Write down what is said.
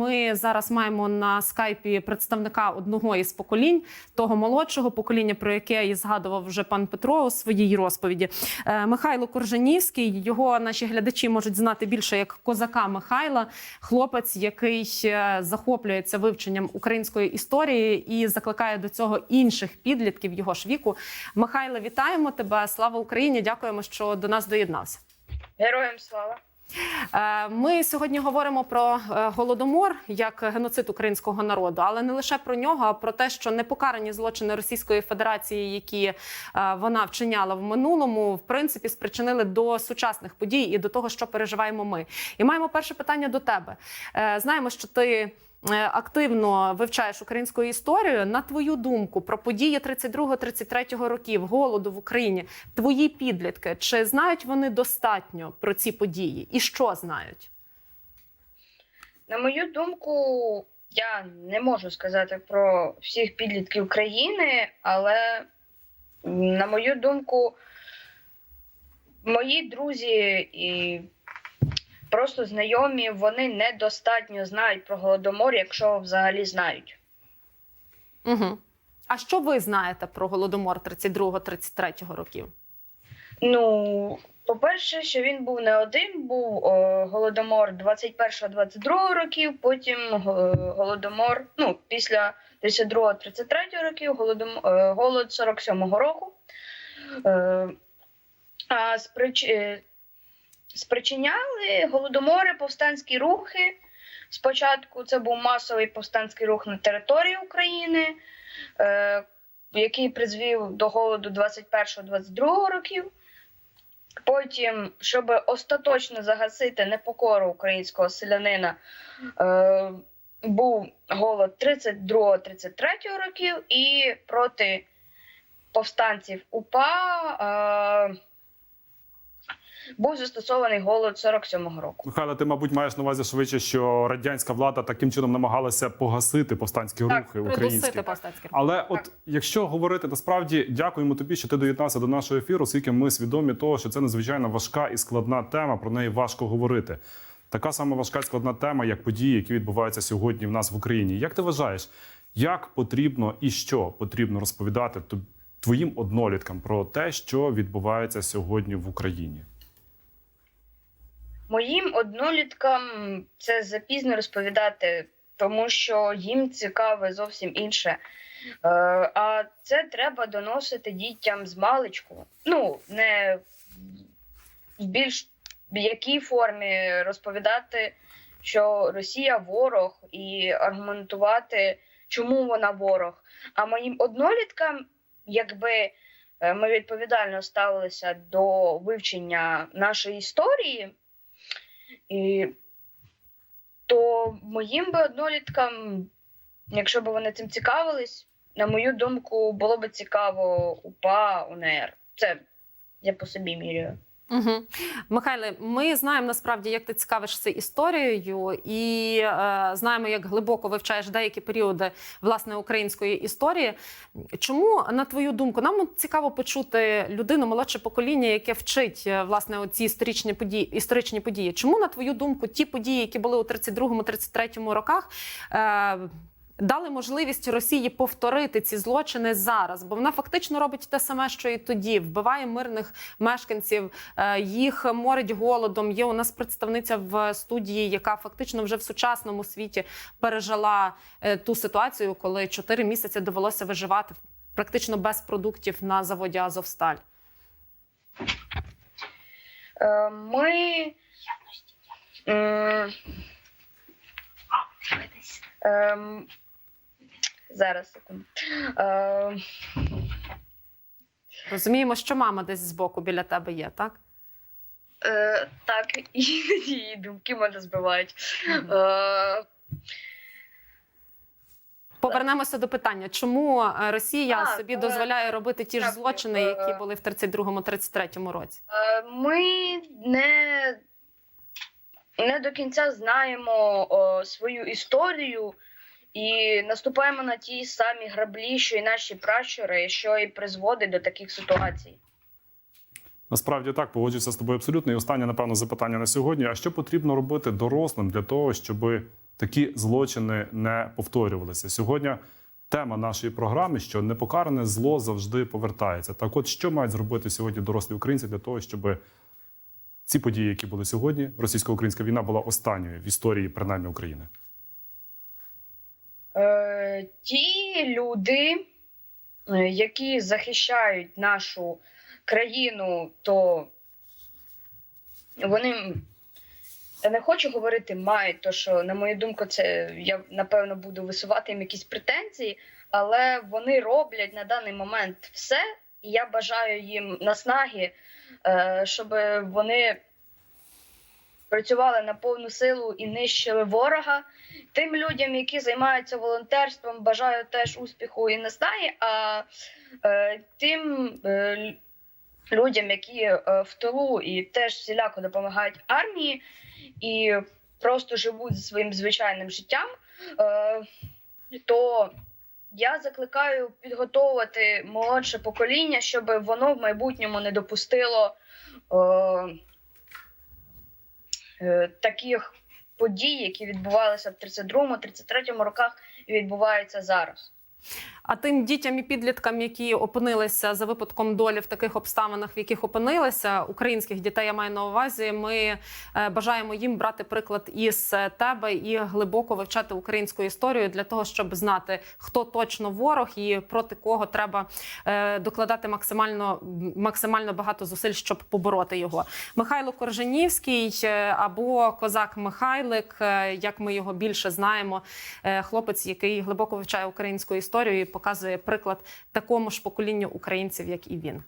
ми зараз маємо на скайпі представника одного із поколінь, того молодшого покоління, про яке і згадував вже пан Петро у своїй розповіді. Е, Михайло Коржанівський. Його наші глядачі можуть знати більше як козака Михайла, хлопець, який е, захоплюється вивченням української історії і закликає до цього інших підлітків його ж віку. Михайло, вітаємо тебе! Слава Україні! Дякуємо, що до нас доєднався. Героям слава! Е, Ми сьогодні говоримо про е, голодомор як геноцид українського народу, але не лише про нього, а про те, що непокарані злочини Російської Федерації, які е, вона вчиняла в минулому, в принципі, спричинили до сучасних подій і до того, що переживаємо ми. І маємо перше питання до тебе. Знаємо, що ти. Е, Активно вивчаєш українську історію. На твою думку про події 32-33 років голоду в Україні. Твої підлітки чи знають вони достатньо про ці події, і що знають? На мою думку, я не можу сказати про всіх підлітків країни, але на мою думку, мої друзі і просто знайомі, вони недостатньо знають про голодомор, якщо взагалі знають. Угу. А що ви знаєте про голодомор 32-33 років? Ну, по-перше, що він був не один, був о, голодомор 21-22 років, потім е, голодомор, ну, після 32-33 років, голодом, е, голод 47-го року. Е, а сприч... е, спричиняли голодомори повстанські рухи. Спочатку це був масовий повстанський рух на території України, е, який призвів до голоду 21-22 років. Потім, щоб остаточно загасити непокору українського селянина, е, був голод 32-33 років, і проти повстанців УПА е, був застосований голод 47-го року. Михайло, ти, мабуть, маєш на увазі швидше, що радянська влада таким чином намагалася погасити повстанські Так, рухи українські. Повстанські рухи. Але от якщо говорити насправді, дякуємо тобі, що ти доєднався до нашого ефіру, оскільки ми свідомі того, що це надзвичайно важка і складна тема. Про неї важко говорити. Така сама важка і складна тема, як події, які відбуваються сьогодні в нас в Україні. Як ти вважаєш, як потрібно і що потрібно розповідати твоїм одноліткам про те, що відбувається сьогодні в Україні? Моїм одноліткам це запізно розповідати, тому що їм цікаве зовсім інше. Е, А це треба доносити дітям з маличку. Ну, не в більш якій формі розповідати, що Росія ворог, і аргументувати, чому вона ворог. А моїм одноліткам, якби е, ми відповідально ставилися до вивчення нашої історії. І то моїм би одноліткам, якщо б вони цим цікавились, на мою думку, було б цікаво УПА, УНР. Це я по собі міряю. Угу. Михайле, ми знаємо насправді, як ти цікавишся історією, і е, знаємо, як глибоко вивчаєш деякі періоди власне української історії. Чому, на твою думку, нам цікаво почути людину, молодше покоління, яке вчить е, власне оці історичні події, історичні події? Чому, на твою думку, ті події, які були у 32-33 роках, е, дали можливість Росії повторити ці злочини зараз, бо вона фактично робить те саме, що і тоді, вбиває мирних мешканців, е, їх морить голодом. Є у нас представниця в студії, яка фактично вже в сучасному світі пережила е, ту ситуацію, коли 4 місяці довелося виживати практично без продуктів на заводі Азовсталь. Е, Ми. Зараз секунду. Е, Розуміємо, що мама десь збоку біля тебе є, так? е, Так, іноді її думки мене збивають. Мгм. Е, Повернемося до питання, чому е, Росія А, собі дозволяє робити ті ж злочини, які Е, були в 32-33 році? Е, Ми не, не до кінця знаємо о, свою історію і наступаємо на ті самі граблі, що і наші пращури, що і призводить до таких ситуацій. Насправді так погоджуюся з тобою абсолютно. І останнє, напевно, запитання на сьогодні: а що потрібно робити дорослим для того, щоб такі злочини не повторювалися. Сьогодні тема нашої програми, що непокаране зло завжди повертається. Так, от що мають зробити сьогодні дорослі українці для того, щоб ці події, які були сьогодні, російсько-українська війна була останньою в історії принаймні України. Е, ті люди, е, які захищають нашу країну, то вони. Я не хочу говорити мають, то що, на мою думку, це я напевно буду висувати їм якісь претензії, але вони роблять на даний момент все, і я бажаю їм наснаги, е, щоб вони працювали на повну силу і нищили ворога. Тим людям, які займаються волонтерством, бажаю теж успіху і наснаги. А е, тим е, людям, які е, в тилу і теж всіляко допомагають армії і просто живуть зі своїм звичайним життям, е, то я закликаю підготовувати молодше покоління, щоб воно в майбутньому не допустило. Е, таких подій, які відбувалися в 32-33 роках і відбуваються зараз. А тим дітям і підліткам, які опинилися за випадком долі в таких обставинах, в яких опинилися, українських дітей я маю на увазі. Ми е, бажаємо їм брати приклад із е, тебе і глибоко вивчати українську історію для того, щоб знати, хто точно ворог і проти кого треба е, докладати максимально максимально багато зусиль, щоб побороти його. Михайло Корженівський або козак Михайлик, як ми його більше знаємо, хлопець, який глибоко вивчає українську історію і показує приклад такому ж поколінню українців, як і він.